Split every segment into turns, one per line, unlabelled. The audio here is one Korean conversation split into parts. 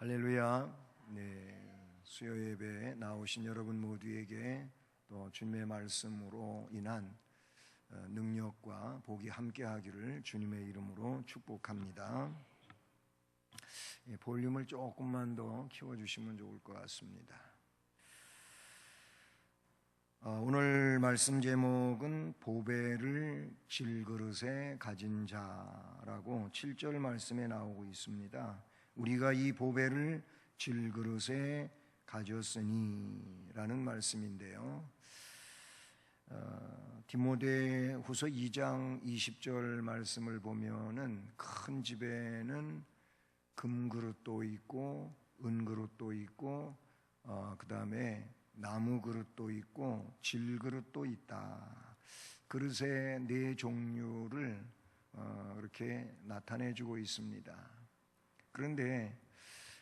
할렐루야. 네, 수요 예배에 나오신 여러분 모두에게 또 주님의 말씀으로 인한 어, 능력과 복이 함께하기를 주님의 이름으로 축복합니다. 예, 볼륨을 조금만 더 키워주시면 좋을 것 같습니다. 어, 오늘 말씀 제목은 보배를 질그릇에 가진 자라고 7절 말씀에 나오고 있습니다. 우리가 이 보배를 질그릇에 가졌으니라는 말씀인데요. 어, 디모데 후서 2장 20절 말씀을 보면은 큰 집에는 금그릇도 있고 은그릇도 있고 어, 그 다음에 나무 그릇도 있고 질 그릇도 있다. 그릇의 네 종류를 어, 그렇게 나타내주고 있습니다. 그런데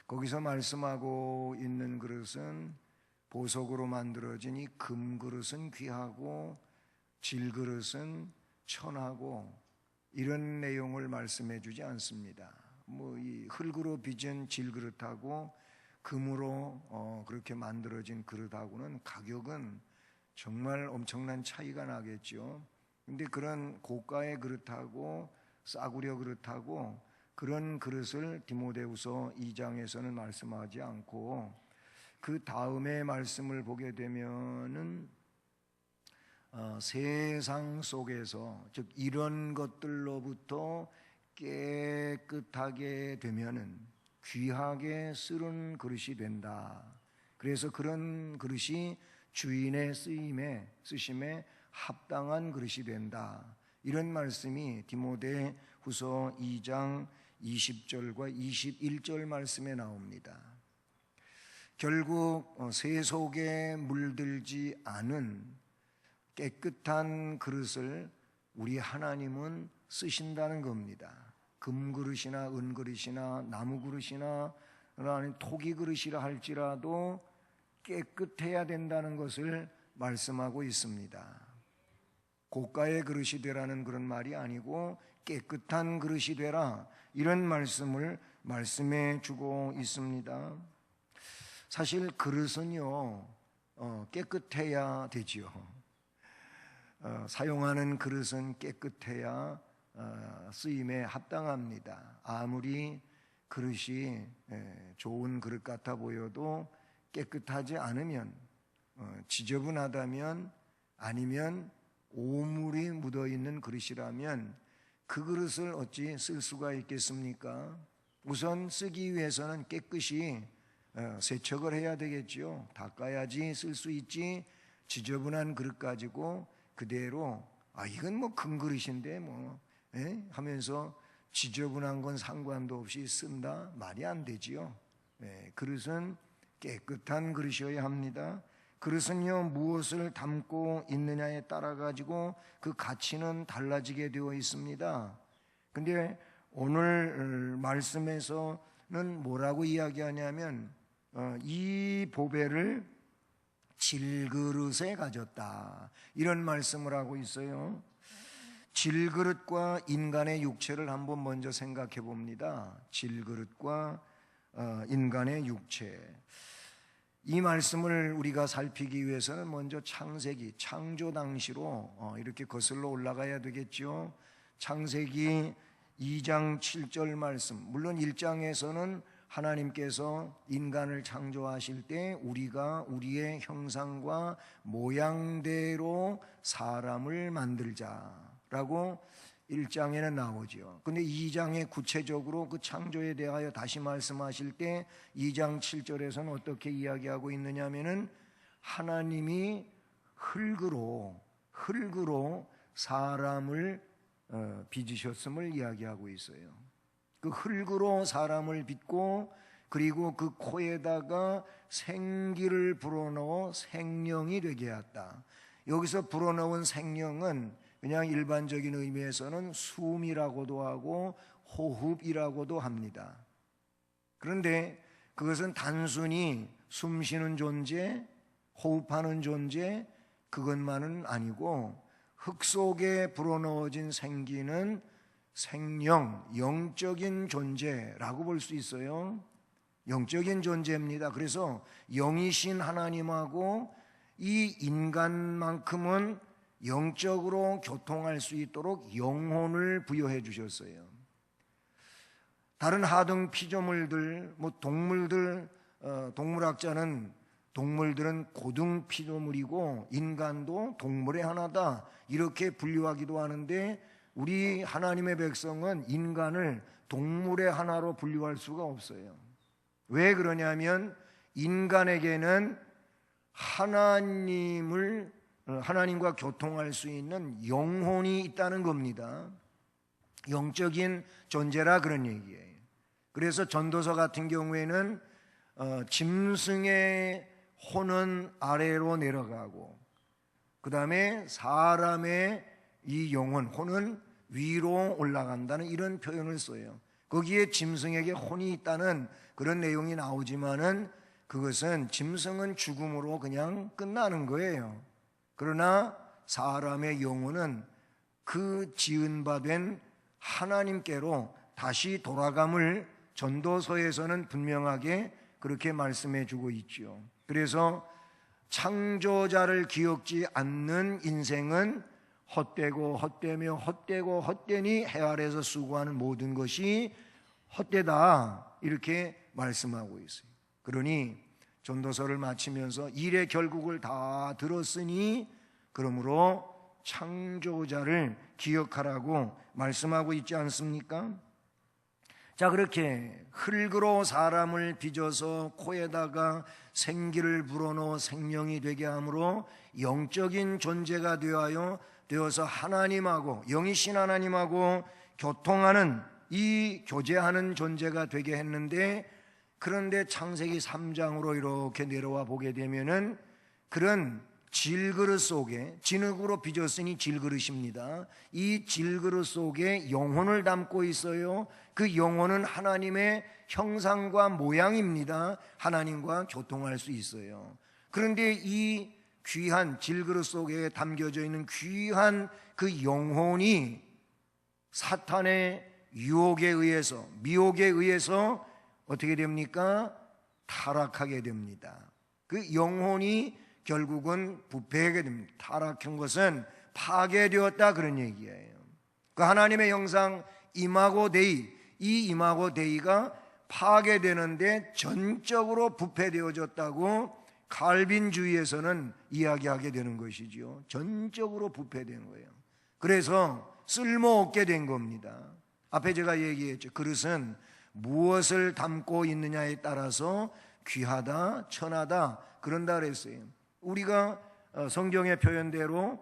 거기서 말씀하고 있는 그릇은 보석으로 만들어진 이 금그릇은 귀하고 질그릇은 천하고 이런 내용을 말씀해 주지 않습니다. 뭐 이 흙으로 빚은 질그릇하고 금으로 어 그렇게 만들어진 그릇하고는 가격은 정말 엄청난 차이가 나겠죠. 근데 그런 고가의 그릇하고 싸구려 그릇하고 그런 그릇을 디모데후서 2장에서는 말씀하지 않고 그 다음에 말씀을 보게 되면은 어, 세상 속에서 즉 이런 것들로부터 깨끗하게 되면은 귀하게 쓰는 그릇이 된다. 그래서 그런 그릇이 주인의 쓰임에 쓰심에 합당한 그릇이 된다. 이런 말씀이 디모데 후서 2장 20절과 21절 말씀에 나옵니다. 결국 어, 세속에 물들지 않은 깨끗한 그릇을 우리 하나님은 쓰신다는 겁니다. 금그릇이나 은그릇이나 나무그릇이나 토기 그릇이라 할지라도 깨끗해야 된다는 것을 말씀하고 있습니다. 고가의 그릇이 되라는 그런 말이 아니고 깨끗한 그릇이 되라 이런 말씀을 말씀해 주고 있습니다. 사실 그릇은요 어, 깨끗해야 되지요. 어, 사용하는 그릇은 깨끗해야 어, 쓰임에 합당합니다. 아무리 그릇이 예, 좋은 그릇 같아 보여도 깨끗하지 않으면 어, 지저분하다면 아니면 오물이 묻어 있는 그릇이라면 그 그릇을 어찌 쓸 수가 있겠습니까? 우선 쓰기 위해서는 깨끗이 어, 세척을 해야 되겠죠. 닦아야지 쓸 수 있지. 지저분한 그릇 가지고 그대로 아 이건 뭐 큰 그릇인데 뭐 에? 예? 하면서 지저분한 건 상관도 없이 쓴다 말이 안 되지요. 에, 예, 그릇은 깨끗한 그릇이어야 합니다. 그릇은요 무엇을 담고 있느냐에 따라 가지고 그 가치는 달라지게 되어 있습니다. 근데 오늘 말씀에서는 뭐라고 이야기하냐면 어, 이 보배를 질그릇에 가졌다 이런 말씀을 하고 있어요. 질그릇과 인간의 육체를 한번 먼저 생각해 봅니다. 질그릇과 어, 인간의 육체. 이 말씀을 우리가 살피기 위해서는 먼저 창세기, 창조 당시로 어, 이렇게 거슬러 올라가야 되겠죠. 창세기 2장 7절 말씀. 물론 1장에서는 하나님께서 인간을 창조하실 때 우리가 우리의 형상과 모양대로 사람을 만들자라고 1장에는 나오죠. 근데 2장에 구체적으로 그 창조에 대하여 다시 말씀하실 때 2장 7절에서는 어떻게 이야기하고 있느냐면은 하나님이 흙으로 흙으로 사람을 어, 빚으셨음을 이야기하고 있어요. 그 흙으로 사람을 빚고 그리고 그 코에다가 생기를 불어넣어 생명이 되게 했다. 여기서 불어넣은 생명은 그냥 일반적인 의미에서는 숨이라고도 하고 호흡이라고도 합니다. 그런데 그것은 단순히 숨 쉬는 존재, 호흡하는 존재, 그것만은 아니고 흙 속에 불어넣어진 생기는 생명, 영적인 존재라고 볼 수 있어요. 영적인 존재입니다. 그래서 영이신 하나님하고 이 인간만큼은 영적으로 교통할 수 있도록 영혼을 부여해 주셨어요. 다른 하등 피조물들, 뭐 동물들, 어, 동물학자는 동물들은 고등 피조물이고 인간도 동물의 하나다 이렇게 분류하기도 하는데 우리 하나님의 백성은 인간을 동물의 하나로 분류할 수가 없어요. 왜 그러냐면 인간에게는 하나님을 어, 하나님과 교통할 수 있는 영혼이 있다는 겁니다. 영적인 존재라 그런 얘기예요. 그래서 전도서 같은 경우에는 어, 짐승의 혼은 아래로 내려가고 그 다음에 사람의 이 영혼, 혼은 위로 올라간다는 이런 표현을 써요. 거기에 짐승에게 혼이 있다는 그런 내용이 나오지만은 그것은 짐승은 죽음으로 그냥 끝나는 거예요. 그러나 사람의 영혼은 그 지은 바 된 하나님께로 다시 돌아감을 전도서에서는 분명하게 그렇게 말씀해 주고 있지요. 그래서 창조자를 기억지 않는 인생은 헛되고 헛되며 헛되고 헛되니 해 아래서 수고하는 모든 것이 헛되다 이렇게 말씀하고 있어요. 그러니 전도서를 마치면서 일의 결국을 다 들었으니 그러므로 창조자를 기억하라고 말씀하고 있지 않습니까? 자, 그렇게 흙으로 사람을 빚어서 코에다가 생기를 불어넣어 생명이 되게 함으로 영적인 존재가 되어요 되어서 하나님하고 영이신 하나님하고 교통하는 이 교제하는 존재가 되게 했는데 그런데 창세기 3장으로 이렇게 내려와 보게 되면은 그런 질그릇 속에 진흙으로 빚었으니 질그릇입니다. 이 질그릇 속에 영혼을 담고 있어요. 그 영혼은 하나님의 형상과 모양입니다. 하나님과 교통할 수 있어요. 그런데 이 귀한 질그릇 속에 담겨져 있는 귀한 그 영혼이 사탄의 유혹에 의해서 미혹에 의해서 어떻게 됩니까? 타락하게 됩니다. 그 영혼이 결국은 부패하게 됩니다. 타락한 것은 파괴되었다 그런 얘기예요. 그 하나님의 형상 이마고 데이 이 이마고 데이가 파괴되는데 전적으로 부패되어졌다고 칼빈주의에서는 이야기하게 되는 것이지요. 전적으로 부패된 거예요. 그래서 쓸모없게 된 겁니다. 앞에 제가 얘기했죠. 그릇은 무엇을 담고 있느냐에 따라서 귀하다, 천하다 그런다 그랬어요. 우리가 어, 성경의 표현대로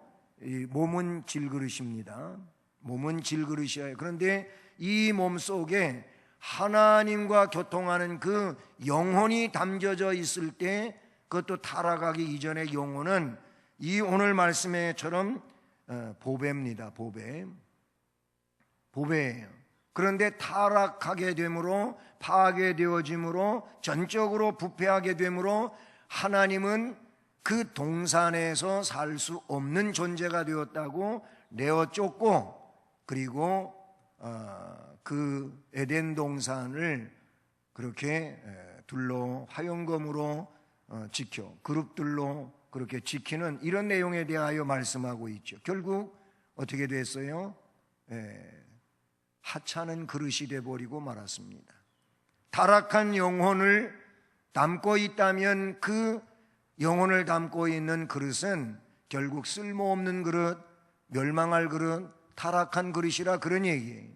몸은 질그릇입니다. 몸은 질그릇이에요. 그런데 이 몸 속에 하나님과 교통하는 그 영혼이 담겨져 있을 때 그것도 타락하기 이전의 영혼은 이 오늘 말씀에처럼 어, 보배입니다. 보배. 보배예요. 그런데 타락하게 되므로 파괴되어짐으로 전적으로 부패하게 되므로 하나님은 그 동산에서 살 수 없는 존재가 되었다고 내어 쫓고 그리고 어, 그 에덴 동산을 그렇게 둘러 화용검으로 어, 지켜 그룹들로 그렇게 지키는 이런 내용에 대하여 말씀하고 있죠. 결국 어떻게 됐어요? 하찮은 그릇이 돼 버리고 말았습니다. 타락한 영혼을 담고 있다면 그 영혼을 담고 있는 그릇은 결국 쓸모없는 그릇, 멸망할 그릇, 타락한 그릇이라 그런 얘기예요.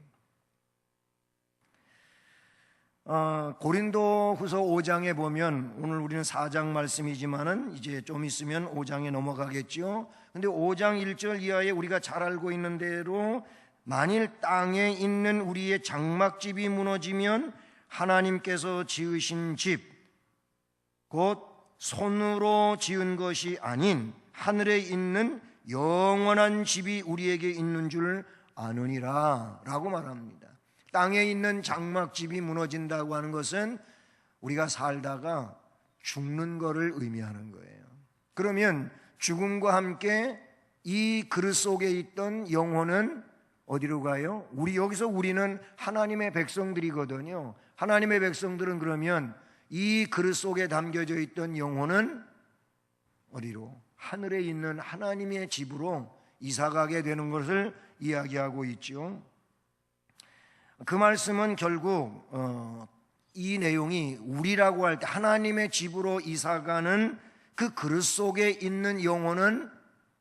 어, 고린도 후서 5장에 보면 오늘 우리는 4장 말씀이지만은 이제 좀 있으면 5장에 넘어가겠죠. 근데 5장 1절 이하에 우리가 잘 알고 있는 대로 만일 땅에 있는 우리의 장막집이 무너지면 하나님께서 지으신 집, 곧 손으로 지은 것이 아닌 하늘에 있는 영원한 집이 우리에게 있는 줄 아느니라 라고 말합니다. 땅에 있는 장막집이 무너진다고 하는 것은 우리가 살다가 죽는 것을 의미하는 거예요. 그러면 죽음과 함께 이 그릇 속에 있던 영혼은 어디로 가요? 우리 여기서 우리는 하나님의 백성들이거든요. 하나님의 백성들은 그러면 이 그릇 속에 담겨져 있던 영혼은 어디로? 하늘에 있는 하나님의 집으로 이사가게 되는 것을 이야기하고 있죠. 그 말씀은 결국 어, 이 내용이 우리라고 할 때 하나님의 집으로 이사가는 그 그릇 속에 있는 영혼은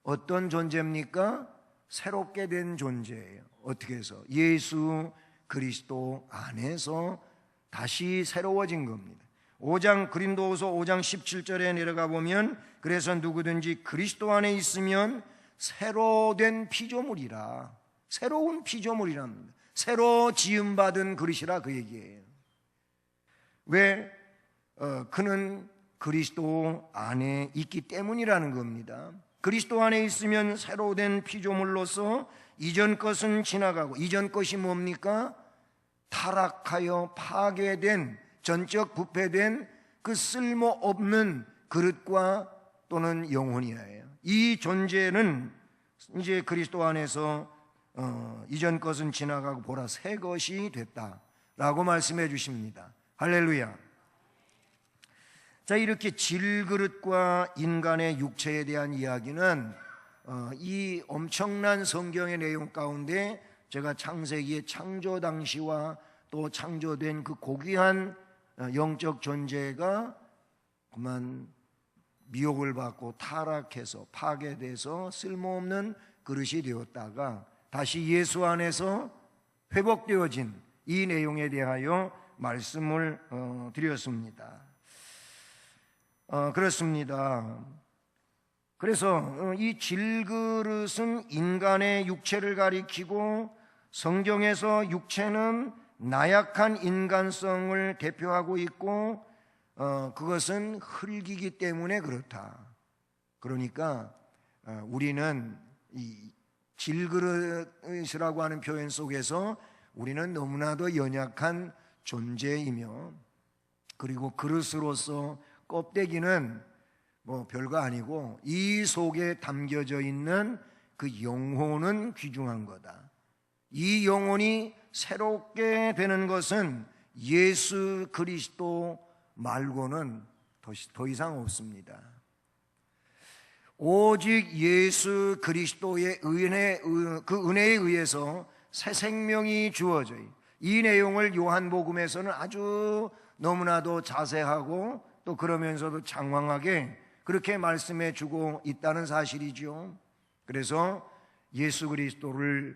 어떤 존재입니까? 새롭게 된 존재예요. 어떻게 해서? 예수 그리스도 안에서 다시 새로워진 겁니다. 5장 그린도후서 5장 17절에 내려가 보면 그래서 누구든지 그리스도 안에 있으면 새로 된 피조물이라 새로운 피조물이랍니다. 새로 지음 받은 그릇이라 그 얘기예요. 왜 어, 그는 그리스도 안에 있기 때문이라는 겁니다. 그리스도 안에 있으면 새로 된 피조물로서 이전 것은 지나가고 이전 것이 뭡니까? 타락하여 파괴된 전적 부패된 그 쓸모없는 그릇과 또는 영혼이에요. 이 존재는 이제 그리스도 안에서 어, 이전 것은 지나가고 보라 새 것이 됐다라고 말씀해 주십니다. 할렐루야. 자 이렇게 질그릇과 인간의 육체에 대한 이야기는 어, 이 엄청난 성경의 내용 가운데 제가 창세기의 창조 당시와 또 창조된 그 고귀한 어, 영적 존재가 그만 미혹을 받고 타락해서 파괴돼서 쓸모없는 그릇이 되었다가 다시 예수 안에서 회복되어진 이 내용에 대하여 말씀을 어, 드렸습니다. 어, 그렇습니다. 그래서 어, 이 질그릇은 인간의 육체를 가리키고 성경에서 육체는 나약한 인간성을 대표하고 있고 어, 그것은 흙이기 때문에 그렇다. 그러니까 어, 우리는 이 질그릇이라고 하는 표현 속에서 우리는 너무나도 연약한 존재이며 그리고 그릇으로서 껍데기는 뭐 별거 아니고 이 속에 담겨져 있는 그 영혼은 귀중한 거다. 이 영혼이 새롭게 되는 것은 예수 그리스도 말고는 더, 더 이상 없습니다. 오직 예수 그리스도의 은혜, 그 은혜에 의해서 새 생명이 주어져요. 이 내용을 요한복음에서는 아주 너무나도 자세하고 또 그러면서도 장황하게 그렇게 말씀해 주고 있다는 사실이죠. 그래서 예수 그리스도를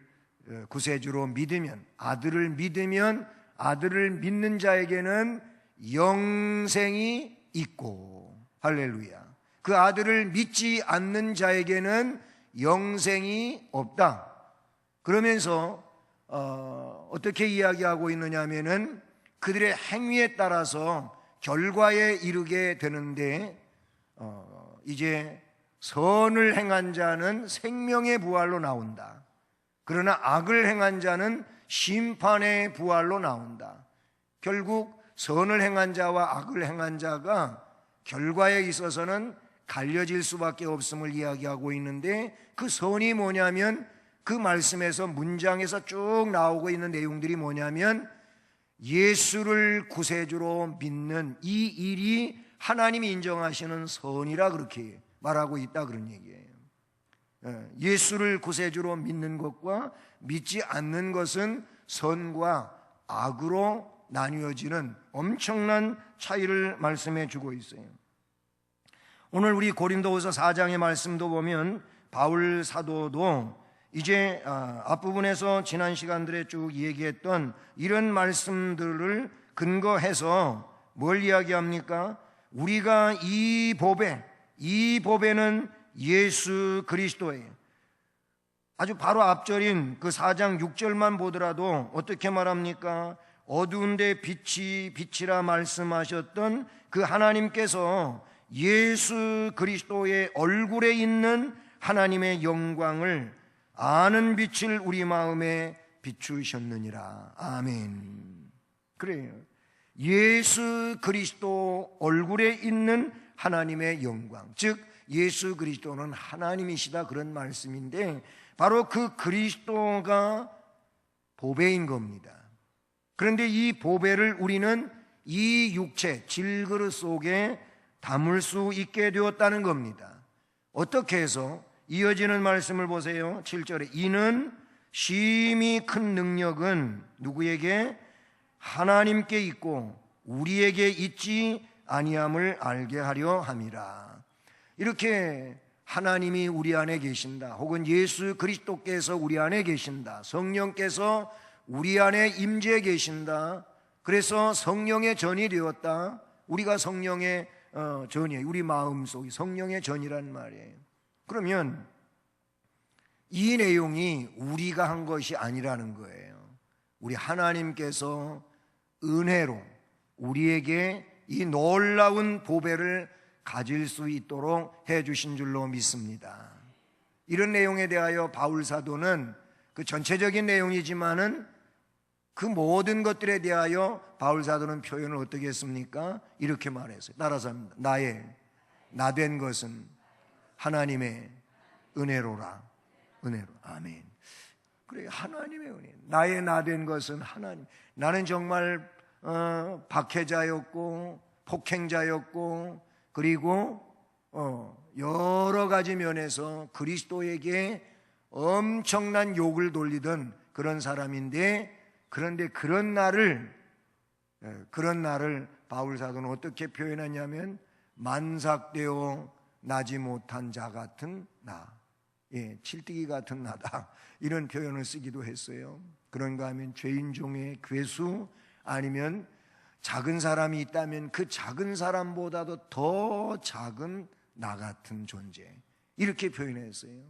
어, 구세주로 믿으면 아들을 믿으면 아들을 믿는 자에게는 영생이 있고 할렐루야. 그 아들을 믿지 않는 자에게는 영생이 없다. 그러면서 어, 어떻게 이야기하고 있느냐면은 그들의 행위에 따라서 결과에 이르게 되는데 어, 이제 선을 행한 자는 생명의 부활로 나온다. 그러나 악을 행한 자는 심판의 부활로 나온다. 결국 선을 행한 자와 악을 행한 자가 결과에 있어서는 갈려질 수밖에 없음을 이야기하고 있는데 그 선이 뭐냐면 그 말씀에서 문장에서 쭉 나오고 있는 내용들이 뭐냐면 예수를 구세주로 믿는 이 일이 하나님이 인정하시는 선이라 그렇게 말하고 있다 그런 얘기예요. 예, 예수를 구세주로 믿는 것과 믿지 않는 것은 선과 악으로 나뉘어지는 엄청난 차이를 말씀해 주고 있어요. 오늘 우리 고린도후서 4장의 말씀도 보면 바울 사도도 이제 아, 앞부분에서 지난 시간들에 쭉 얘기했던 이런 말씀들을 근거해서 뭘 이야기합니까? 우리가 이 법에 이 법에는 예수 그리스도예요. 아주 바로 앞절인 그 4장 6절만 보더라도 어떻게 말합니까? 어두운데 빛이 빛이라 말씀하셨던 그 하나님께서 예수 그리스도의 얼굴에 있는 하나님의 영광을 아는 빛을 우리 마음에 비추셨느니라. 아멘. 그래요. 예수 그리스도 얼굴에 있는 하나님의 영광. 즉, 예수 그리스도는 하나님이시다. 그런 말씀인데, 바로 그 그리스도가 보배인 겁니다. 그런데 이 보배를 우리는 이 육체 질그릇 속에 담을 수 있게 되었다는 겁니다. 어떻게 해서 이어지는 말씀을 보세요. 7절에 이는 심히 큰 능력은 누구에게 하나님께 있고 우리에게 있지 아니함을 알게 하려 함이라. 이렇게 하나님이 우리 안에 계신다. 혹은 예수 그리스도께서 우리 안에 계신다. 성령께서 우리 안에 임재해 계신다. 그래서 성령의 전이 되었다. 우리가 성령의 어, 전이에요. 우리 마음 속이 성령의 전이란 말이에요. 그러면 이 내용이 우리가 한 것이 아니라는 거예요. 우리 하나님께서 은혜로 우리에게 이 놀라운 보배를 가질 수 있도록 해 주신 줄로 믿습니다. 이런 내용에 대하여 바울 사도는 그 전체적인 내용이지만은 그 모든 것들에 대하여 바울 사도는 표현을 어떻게 했습니까? 이렇게 말했어요. 따라서 합니다. 나의 나된 것은 하나님의 은혜로라. 은혜로. 아멘. 그래 하나님의 은혜. 나의 나 된 것은 하나님. 나는 정말 어, 박해자였고 폭행자였고 그리고 어, 여러 가지 면에서 그리스도에게 엄청난 욕을 돌리던 그런 사람인데 그런데 그런 나를 예, 그런 나를 바울 사도는 어떻게 표현하냐면 만삭되어 나지 못한 자 같은 나, 예, 칠뜨기 같은 나다 이런 표현을 쓰기도 했어요. 그런가 하면 죄인 중에 괴수 아니면 작은 사람이 있다면 그 작은 사람보다도 더 작은 나 같은 존재 이렇게 표현했어요.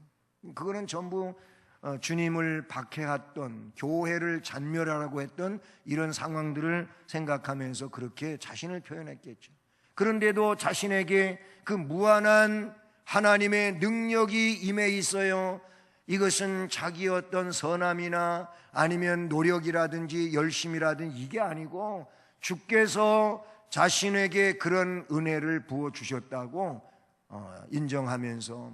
그거는 전부 어, 주님을 박해했던 교회를 잔멸하라고 했던 이런 상황들을 생각하면서 그렇게 자신을 표현했겠죠. 그런데도 자신에게 그 무한한 하나님의 능력이 임해 있어요. 이것은 자기 어떤 선함이나 아니면 노력이라든지 열심이라든지 이게 아니고 주께서 자신에게 그런 은혜를 부어 주셨다고 어, 인정하면서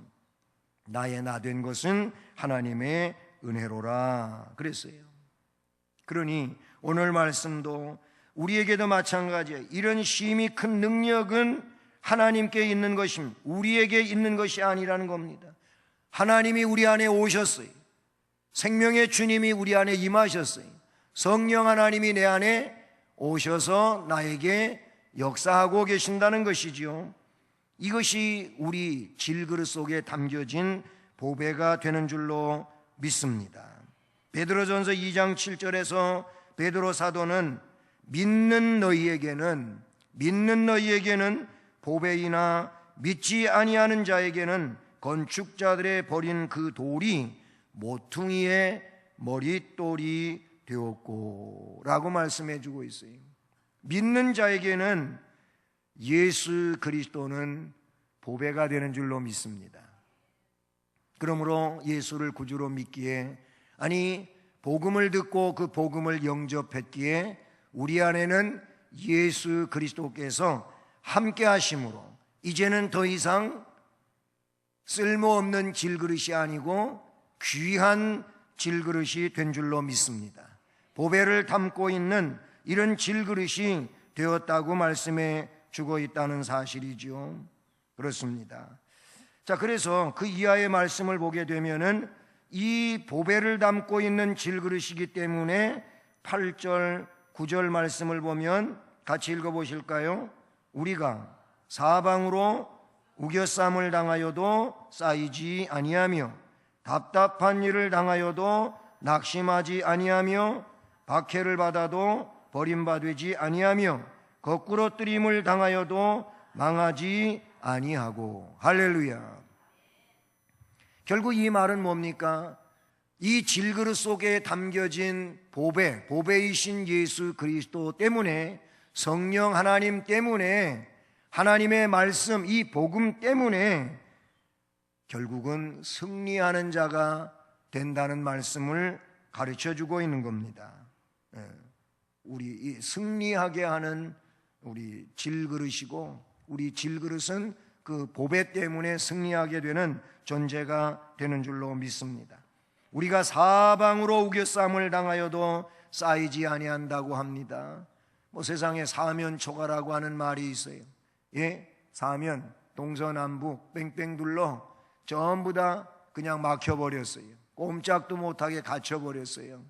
나의 나 된 것은 하나님의 은혜로라 그랬어요. 그러니 오늘 말씀도 우리에게도 마찬가지예요. 이런 심히 큰 능력은 하나님께 있는 것입니다. 우리에게 있는 것이 아니라는 겁니다. 하나님이 우리 안에 오셨어요. 생명의 주님이 우리 안에 임하셨어요. 성령 하나님이 내 안에 오셔서 나에게 역사하고 계신다는 것이지요. 이것이 우리 질그릇 속에 담겨진 보배가 되는 줄로 믿습니다. 베드로전서 2장 7절에서 베드로 사도는 믿는 너희에게는 믿는 너희에게는 보배이나 믿지 아니하는 자에게는 건축자들의 버린 그 돌이 모퉁이의 머릿돌이 되었고 라고 말씀해 주고 있어요. 믿는 자에게는 예수 그리스도는 보배가 되는 줄로 믿습니다. 그러므로 예수를 구주로 믿기에 아니 복음을 듣고 그 복음을 영접했기에 우리 안에는 예수 그리스도께서 함께 하심으로 이제는 더 이상 쓸모없는 질그릇이 아니고 귀한 질그릇이 된 줄로 믿습니다. 보배를 담고 있는 이런 질그릇이 되었다고 말씀해 주고 있다는 사실이지요. 그렇습니다. 자, 그래서 그 이하의 말씀을 보게 되면은 이 보배를 담고 있는 질그릇이기 때문에 8절, 9절 말씀을 보면 같이 읽어 보실까요? 우리가 사방으로 우겨쌈을 당하여도 쌓이지 아니하며 답답한 일을 당하여도 낙심하지 아니하며 박해를 받아도 버림받지 아니하며 거꾸로 뜨림을 당하여도 망하지 아니하고 할렐루야. 결국 이 말은 뭡니까? 이 질그릇 속에 담겨진 보배, 보배이신 예수 그리스도 때문에 성령 하나님 때문에 하나님의 말씀, 이 복음 때문에 결국은 승리하는 자가 된다는 말씀을 가르쳐 주고 있는 겁니다. 예. 우리 승리하게 하는 우리 질그릇이고 우리 질그릇은 그 보배 때문에 승리하게 되는 존재가 되는 줄로 믿습니다. 우리가 사방으로 우겨쌈을 당하여도 쌓이지 아니한다고 합니다. 뭐 세상에 사면초가라고 하는 말이 있어요. 예, 사면 동서남북 뺑뺑 둘러 전부 다 그냥 막혀버렸어요. 꼼짝도 못하게 갇혀버렸어요.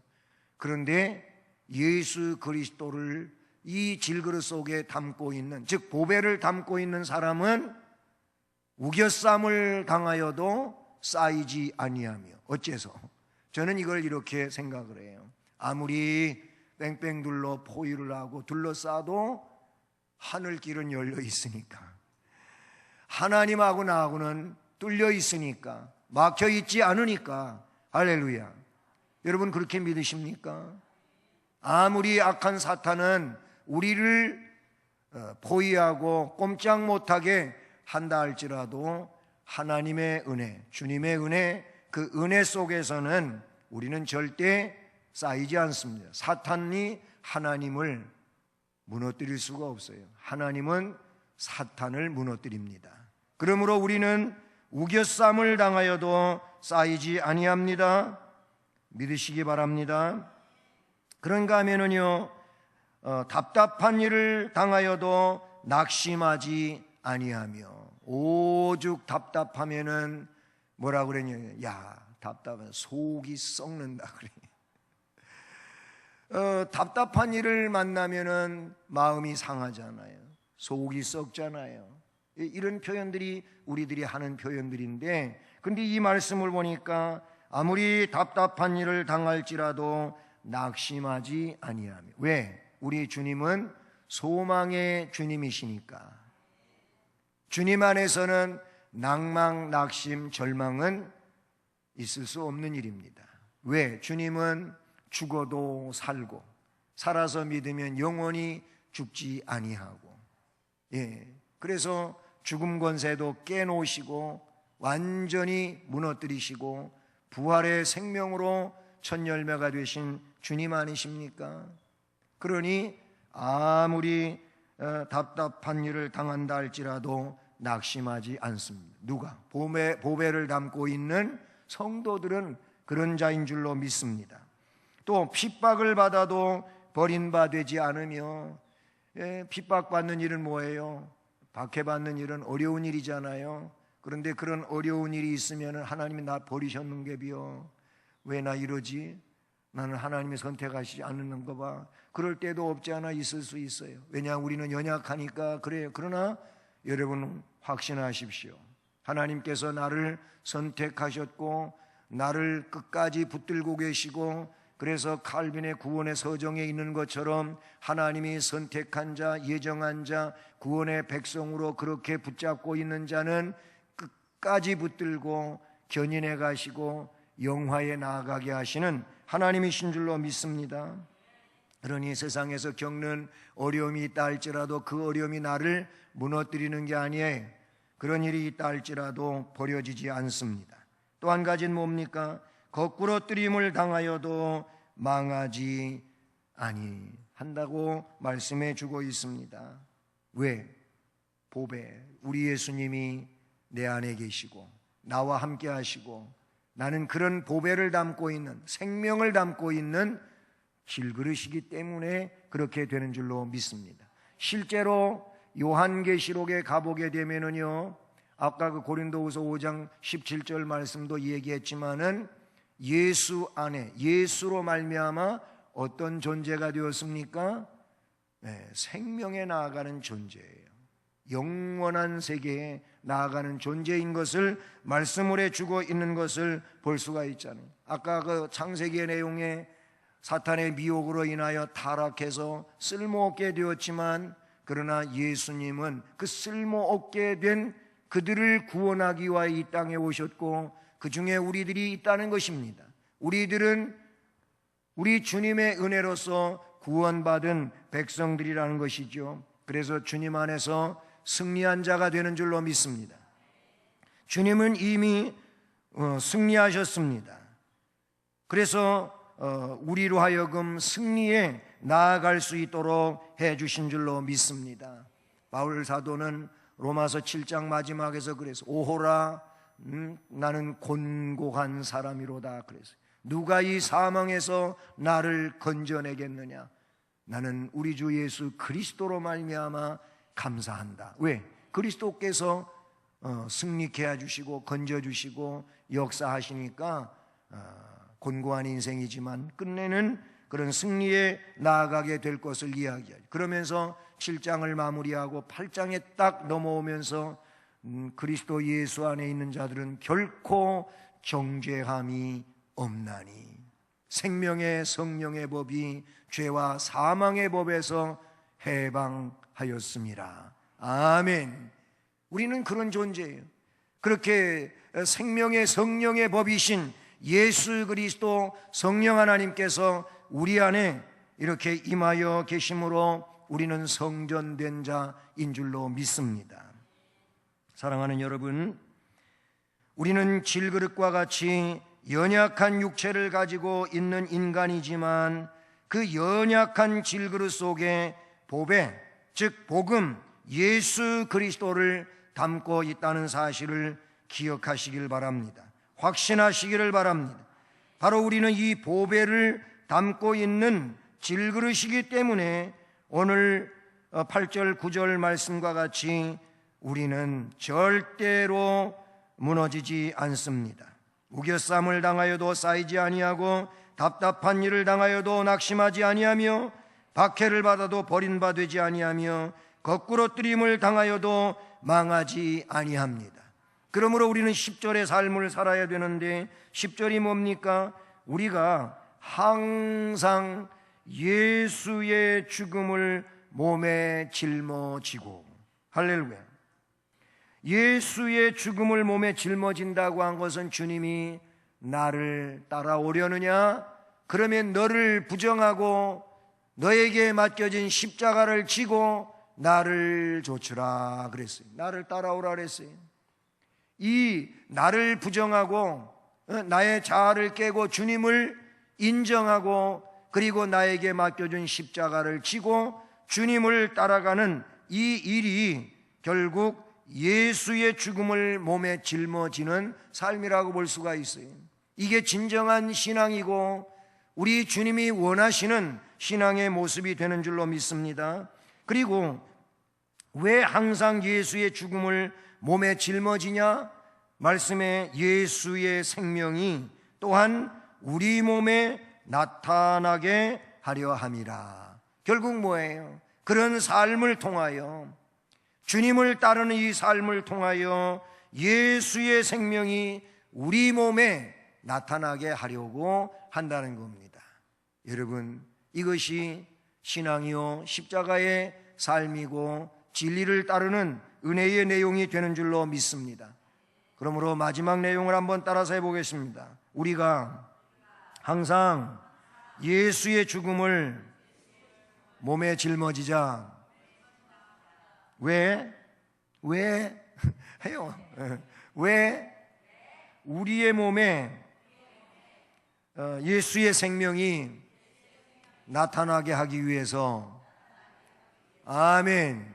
그런데 예수 그리스도를 이 질그릇 속에 담고 있는, 즉, 보배를 담고 있는 사람은 우겨쌈을 당하여도 쌓이지 아니하며, 어째서? 저는 이걸 이렇게 생각을 해요. 아무리 뺑뺑 둘러 포위를 하고 둘러싸도 하늘길은 열려 있으니까. 하나님하고 나하고는 뚫려 있으니까. 막혀 있지 않으니까. 할렐루야. 여러분 그렇게 믿으십니까? 아무리 악한 사탄은 우리를 어, 포위하고 꼼짝 못하게 한다 할지라도 하나님의 은혜, 주님의 은혜, 그 은혜 속에서는 우리는 절대 쌓이지 않습니다. 사탄이 하나님을 무너뜨릴 수가 없어요. 하나님은 사탄을 무너뜨립니다. 그러므로 우리는 우겨쌈을 당하여도 쌓이지 아니합니다. 믿으시기 바랍니다. 그런가 하면은요, 어, 답답한 일을 당하여도 낙심하지 아니하며 오죽 답답하면은 뭐라 그랬냐? 야, 답답한 속이 썩는다 그래. 어, 답답한 일을 만나면은 마음이 상하잖아요. 속이 썩잖아요. 이런 표현들이 우리들이 하는 표현들인데, 근데 이 말씀을 보니까 아무리 답답한 일을 당할지라도 낙심하지 아니하며. 왜? 우리 주님은 소망의 주님이시니까. 주님 안에서는 낭망, 낙심, 절망은 있을 수 없는 일입니다. 왜? 주님은 죽어도 살고 살아서 믿으면 영원히 죽지 아니하고 예. 그래서 죽음 권세도 깨놓으시고 완전히 무너뜨리시고 부활의 생명으로 첫 열매가 되신 주님 아니십니까? 그러니 아무리 어, 답답한 일을 당한다 할지라도 낙심하지 않습니다. 누가? 보배, 보배를 담고 있는 성도들은 그런 자인 줄로 믿습니다. 또 핍박을 받아도 버림받지 않으며 예, 핍박받는 일은 뭐예요? 박해받는 일은 어려운 일이잖아요. 그런데 그런 어려운 일이 있으면 하나님이 나 버리셨는 게비요. 왜 나 이러지? 나는 하나님이 선택하시지 않는 거 봐. 그럴 때도 없지 않아 있을 수 있어요. 왜냐 우리는 연약하니까 그래요. 그러나 여러분 확신하십시오. 하나님께서 나를 선택하셨고 나를 끝까지 붙들고 계시고 그래서 칼빈의 구원의 서정에 있는 것처럼 하나님이 선택한 자, 예정한 자, 구원의 백성으로 그렇게 붙잡고 있는 자는 끝까지 붙들고 견인해 가시고 영화에 나아가게 하시는 하나님이신 줄로 믿습니다. 그러니 세상에서 겪는 어려움이 있다 할지라도 그 어려움이 나를 무너뜨리는 게 아니에요. 그런 일이 있다 할지라도 버려지지 않습니다. 또 한 가지는 뭡니까? 거꾸로 뜨림을 당하여도 망하지 아니한다고 말씀해 주고 있습니다. 왜? 보배. 우리 예수님이 내 안에 계시고 나와 함께 하시고 나는 그런 보배를 담고 있는 생명을 담고 있는 길그릇이기 때문에 그렇게 되는 줄로 믿습니다. 실제로 요한계시록에 가보게 되면은요. 아까 그 고린도후서 5장 17절 말씀도 얘기했지만은 예수 안에 예수로 말미암아 어떤 존재가 되었습니까? 네, 생명에 나아가는 존재예요. 영원한 세계에 나아가는 존재인 것을 말씀을 해주고 있는 것을 볼 수가 있잖아요. 아까 그 창세기의 내용에 사탄의 미혹으로 인하여 타락해서 쓸모없게 되었지만 그러나 예수님은 그 쓸모없게 된 그들을 구원하기 위하여 이 땅에 오셨고 그 중에 우리들이 있다는 것입니다. 우리들은 우리 주님의 은혜로서 구원받은 백성들이라는 것이죠. 그래서 주님 안에서 승리한 자가 되는 줄로 믿습니다. 주님은 이미 어, 승리하셨습니다. 그래서 어, 우리로 하여금 승리에 나아갈 수 있도록 해 주신 줄로 믿습니다. 바울 사도는 로마서 7장 마지막에서 그래서 오호라 음, 나는 곤고한 사람이로다 그래서 누가 이 사망에서 나를 건져내겠느냐 나는 우리 주 예수 그리스도로 말미암아 감사한다. 왜? 그리스도께서 어, 승리케 해주시고 건져주시고 역사하시니까 어, 곤고한 인생이지만 끝내는 그런 승리에 나아가게 될 것을 이야기하죠. 그러면서 7장을 마무리하고 8장에 딱 넘어오면서 음, 그리스도 예수 안에 있는 자들은 결코 정죄함이 없나니 생명의 성령의 법이 죄와 사망의 법에서 해방 하였습니다. 아멘. 우리는 그런 존재예요. 그렇게 생명의 성령의 법이신 예수 그리스도 성령 하나님께서 우리 안에 이렇게 임하여 계심으로 우리는 성전된 자인 줄로 믿습니다. 사랑하는 여러분, 우리는 질그릇과 같이 연약한 육체를 가지고 있는 인간이지만 그 연약한 질그릇 속에 보배, 즉 복음, 예수 그리스도를 담고 있다는 사실을 기억하시길 바랍니다. 확신하시기를 바랍니다. 바로 우리는 이 보배를 담고 있는 질그릇이기 때문에 오늘 8절, 9절 말씀과 같이 우리는 절대로 무너지지 않습니다. 우겨쌈을 당하여도 쌓이지 아니하고 답답한 일을 당하여도 낙심하지 아니하며 박해를 받아도 되지 아니하며 거꾸로 뜨림을 당하여도 망하지 아니합니다. 그러므로 우리는 10절의 삶을 살아야 되는데 10절이 뭡니까? 우리가 항상 예수의 죽음을 몸에 짊어지고 할렐루야. 예수의 죽음을 몸에 짊어진다고 한 것은 주님이 나를 따라오려느냐? 그러면 너를 부정하고 너에게 맡겨진 십자가를 지고 나를 조추라 그랬어요. 나를 따라오라 그랬어요. 이 나를 부정하고 어, 나의 자아를 깨고 주님을 인정하고 그리고 나에게 맡겨준 십자가를 지고 주님을 따라가는 이 일이 결국 예수의 죽음을 몸에 짊어지는 삶이라고 볼 수가 있어요. 이게 진정한 신앙이고 우리 주님이 원하시는 신앙의 모습이 되는 줄로 믿습니다. 그리고 왜 항상 예수의 죽음을 몸에 짊어지냐? 말씀에 예수의 생명이 또한 우리 몸에 나타나게 하려 함이라. 결국 뭐예요? 그런 삶을 통하여 주님을 따르는 이 삶을 통하여 예수의 생명이 우리 몸에 나타나게 하려고 한다는 겁니다. 여러분, 이것이 신앙이요, 십자가의 삶이고 진리를 따르는 은혜의 내용이 되는 줄로 믿습니다. 그러므로 마지막 내용을 한번 따라서 해보겠습니다. 우리가 항상 예수의 죽음을 몸에 짊어지자. 왜? 왜? 해요. 왜? 우리의 몸에 어, 예수의 생명이 나타나게 하기 위해서 아멘.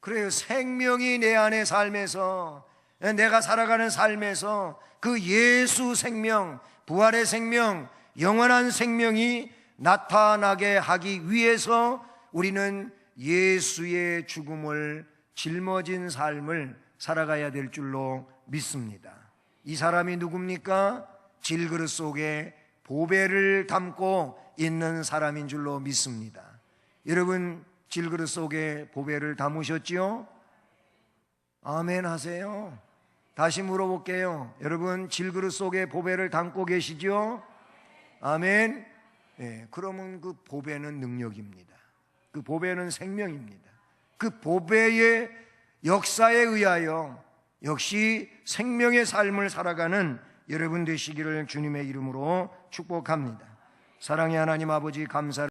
그래요. 생명이 내 안의 삶에서 내가 살아가는 삶에서 그 예수 생명, 부활의 생명, 영원한 생명이 나타나게 하기 위해서 우리는 예수의 죽음을 짊어진 삶을 살아가야 될 줄로 믿습니다. 이 사람이 누굽니까? 질그릇 속에 보배를 담고 있는 사람인 줄로 믿습니다. 여러분, 질그릇 속에 보배를 담으셨지요? 아멘 하세요. 다시 물어볼게요. 여러분, 질그릇 속에 보배를 담고 계시죠? 아멘. 예, 그러면 그 보배는 능력입니다. 그 보배는 생명입니다. 그 보배의 역사에 의하여 역시 생명의 삶을 살아가는 여러분 되시기를 주님의 이름으로 축복합니다. 사랑의 하나님 아버지 감사를